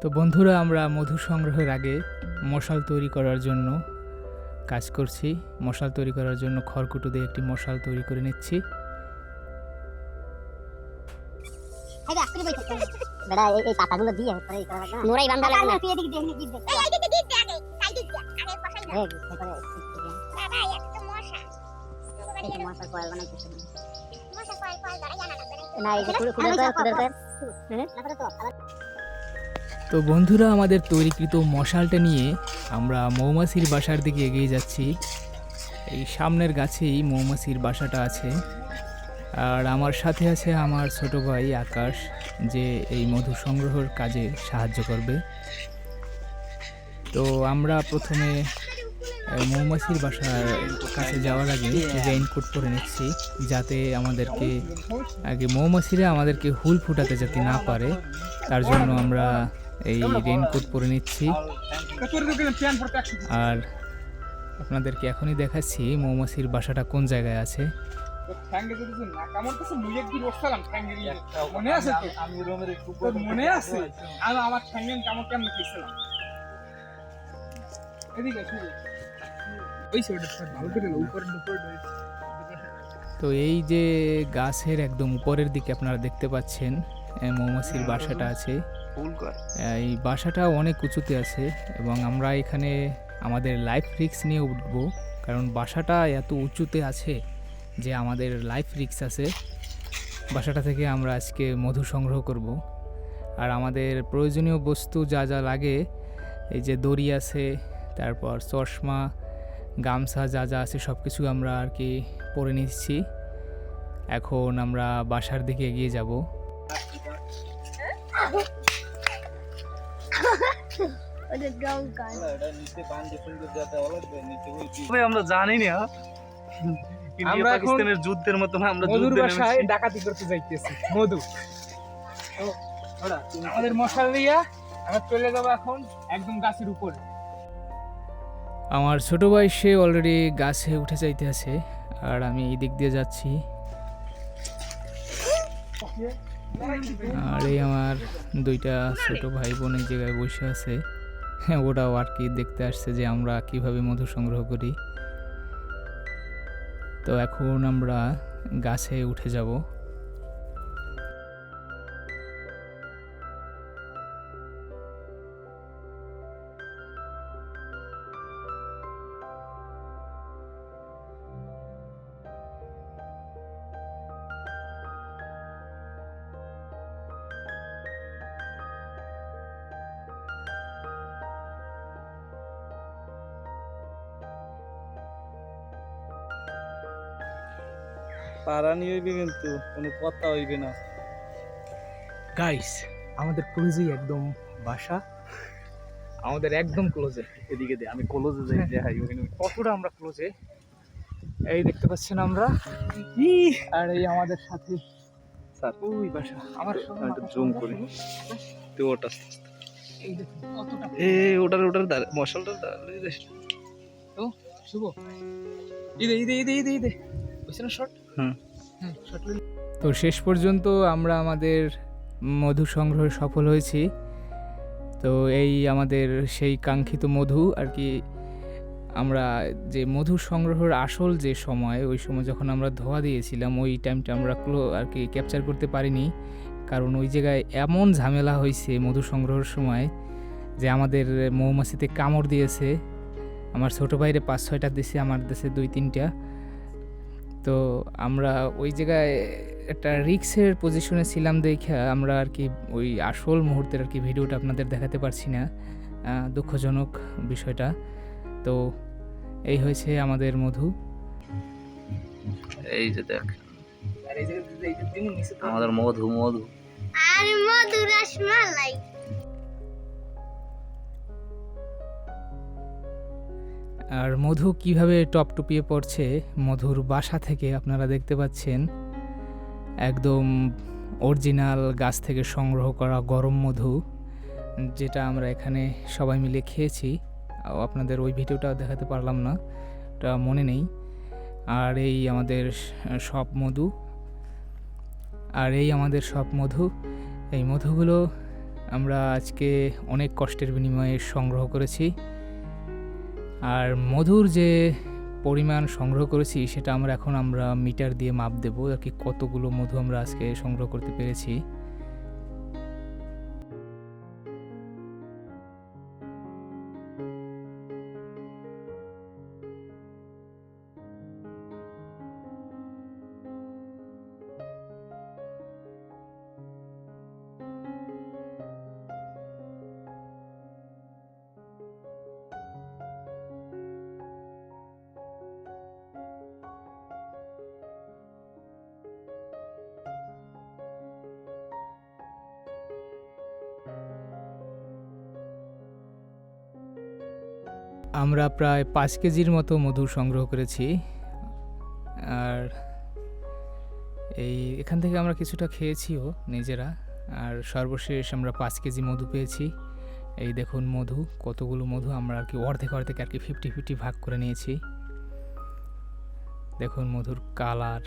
তো বন্ধুরা আমরা মধু সংগ্রহের আগে মশাল তৈরি করার জন্য কাজ করছি মশাল তৈরি করার জন্য খড়কুটো দিয়ে একটি মশাল তৈরি করে নিচ্ছি না তুই এদিকে দেখ দিক দেখ এই যে কুড়ে কুড়ে কুড়ে হ্যাঁ না তো বন্ধুরা, আমাদের তৈরিকৃত মশালটা নিয়ে আমরা মৌমাছির বাসার দিকে এগিয়ে যাচ্ছি। এই সামনের গাছেই মৌমাছির বাসাটা আছে। আর আমার সাথে আছে আমার ছোট ভাই আকাশ, যে এই মধু সংগ্রহের কাজে সাহায্য করবে। তো আমরা প্রথমে মৌমাছির বাসার কাছে যাওয়ার আগে রেইনকোট পরে নিচ্ছি, যাতে আমাদেরকে, আগে মৌমাছিরা আমাদেরকে হুল ফুটাতে যাতে না পারে, তার জন্য আমরা এই রেইনকোট পরে নিচ্ছি। আর আপনাদেরকে এখনই দেখাচ্ছি মৌমাছির বাসাটা কোন জায়গায় আছে। মনে তো মনে আছে? আমি আমার কামড় কেমন এই যে গাছের একদম উপরের দিকে আপনারা দেখতে পাচ্ছেন মৌমাছির বাসাটা আছে। এই বাসাটা অনেক উঁচুতে আছে এবং আমরা এখানে আমাদের লাইফ রিক্স নিয়ে উঠব। কারণ বাসাটা এত উঁচুতে আছে যে আমাদের লাইফ রিক্স আছে। বাসাটা থেকে আমরা আজকে মধু সংগ্রহ করব। আর আমাদের প্রয়োজনীয় বস্তু যা যা লাগে এই যে দড়ি আছে তারপর চশমা গামছা যা যা আছে সব কিছু আমরা আর কি পরে নিচ্ছি। এখন আমরা বাসার দিকে এগিয়ে যাব। আমরা জানি না আমরা পাকিস্তানের যুদ্ধের মতন আমরা মধুর বাসায় ডাকাতি করতে যাইতেছি মধু। আমাদের মশাল দিয়া আমরা চলে যাব এখন একদম গাছের উপরে। আমার ছোট ভাই সে অলরেডি গাছে উঠে যাইতে আছে আর আমি এই দিক দিয়ে যাচ্ছি। আর এই আমার দুইটা ছোট ভাই বোন এই জায়গায় বসে আছে। হ্যাঁ ওরাও আর কি দেখতে আসছে যে আমরা কীভাবে মধু সংগ্রহ করি। তো এখন আমরা গাছে উঠে যাব। পারানি হইবে কিন্তু কোনো কথা হইবে না। গাইস আমাদের ক্লোজেই একদম বাসা। আমাদের একদম ক্লোজে এদিকে দে আমি কলেজে যাই দেখাই ওখানে কতটা আমরা ক্লোজে এই দেখতে পাচ্ছেন আমরা। আর এই আমাদের সাথে স্যার ওই বাসা আমার জুম করি। তুই ওটা এ ওটার ওটার দাঁড় মশালটার যাস তো শুভ। ইদে ঈদে ঈদে ইদে ঈদে বুঝছে না শর্ট তো শেষ পর্যন্ত আমরা আমাদের মধু সংগ্রহে সফল হয়েছি। তো এই আমাদের সেই কাঙ্ক্ষিত মধু আর কি আমরা যে মধু সংগ্রহের আসল যে সময় ওই সময় যখন আমরা ধোয়া দিয়েছিলাম ওই টাইমটা আমরা ক্লো আর কি ক্যাপচার করতে পারিনি। কারণ ওই জায়গায় এমন ঝামেলা হয়েছে মধু সংগ্রহের সময় যে আমাদের মৌমাছিতে কামড় দিয়েছে। আমার ছোটো ভাইরে পাঁচ ছয়টা দিছে আমার দেশে দুই তিনটা। তো আমরা ওই জায়গায় একটা রিক্সের পজিশনে ছিলাম দেখে আমরা আর কি ওই আসল মুহূর্তের আর কি ভিডিওটা আপনাদের দেখাতে পারছি না দুঃখজনক বিষয়টা। তো এই হয়েছে আমাদের মধু। এই যে দেখ। আমাদের মধু মধু। আর মধু রসমালাই। আর মধু কীভাবে টপ টপটপিয়ে পড়ছে মধুর বাসা থেকে আপনারা দেখতে পাচ্ছেন। একদম অরিজিনাল গাছ থেকে সংগ্রহ করা গরম মধু, যেটা আমরা এখানে সবাই মিলে খেয়েছি। আপনাদের ওই ভিডিওটাও দেখাতে পারলাম না, ওটা মনে নেই। আর এই আমাদের সব মধু, আর এই আমাদের সব মধু, এই মধুগুলো আমরা আজকে অনেক কষ্টের বিনিময়ে সংগ্রহ করেছি। আর মধুর যে পরিমাণ সংগ্রহ করেছি, সেটা আমরা এখন আমরা মিটার দিয়ে মাপ দেবো, আর কি কতগুলো মধু আমরা আজকে সংগ্রহ করতে পেরেছি। আমরা প্রায় পাঁচ কেজির মতো মধু সংগ্রহ করেছি। আর এই, এখান থেকে আমরা কিছুটা খেয়েছিও নিজেরা। আর সর্বশেষ আমরা পাঁচ কেজি মধু পেয়েছি। এই দেখুন মধু, কতগুলো মধু আমরা আর কি অর্ধেক অর্ধেক আর কি ফিফটি ফিফটি ভাগ করে নিয়েছি। দেখুন মধুর কালার